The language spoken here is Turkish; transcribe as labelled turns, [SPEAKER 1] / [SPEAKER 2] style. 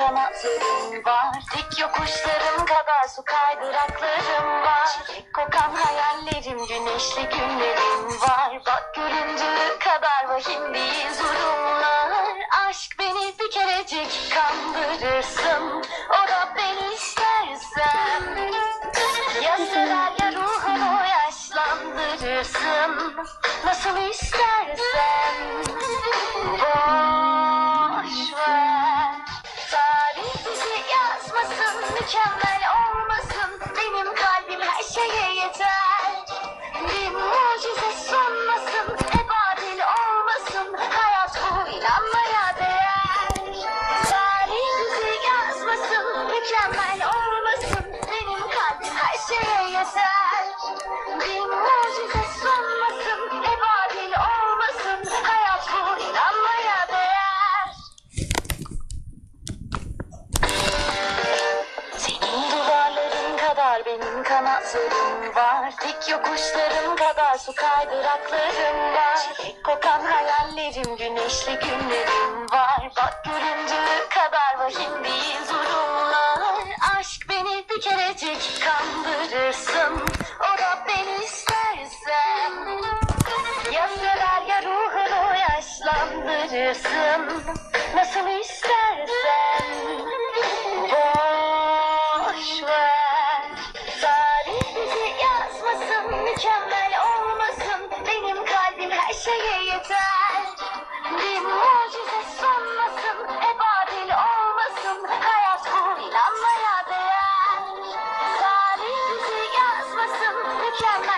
[SPEAKER 1] var. Dik yokuşlarım kadar su kaydıraklarım var. Çiçek kokan hayallerim güneşli günlerim var. Bak göründüğü kadar vahim değil durumlar. Aşk beni bir kerecik kandırırsın. O da beni istersen. Ya sever ya ruhunu yaşlandırırsın. Nasıl istersen Mükemmel olmasın. Benim kalbim her şeye yeter. Bir mucize sunmasın. Ebabil olmasın. Hayat bu inanmaya değer. Tarih yazmasın. Mükemmel olmasın. Benim kalbim her şeye yeter. Bir mucize kadar benim kanatlarım var. Dik yokuşlarım kadar su kaydıraklarım var. Çiçek kokan hayallerim güneşli günlerim var. Bak göründüğü kadar vahim değil durumlar Aşk beni bir kerecik kandırırsın. O da beni istersen. Ya sever ya ruhunu yaşlandırırsın. Nasıl istersen yeter Bir mucize sonlasın Ebadil olmasın. Hayat bu inanmaya değer. Tarih bizi yazmasın Mükemmel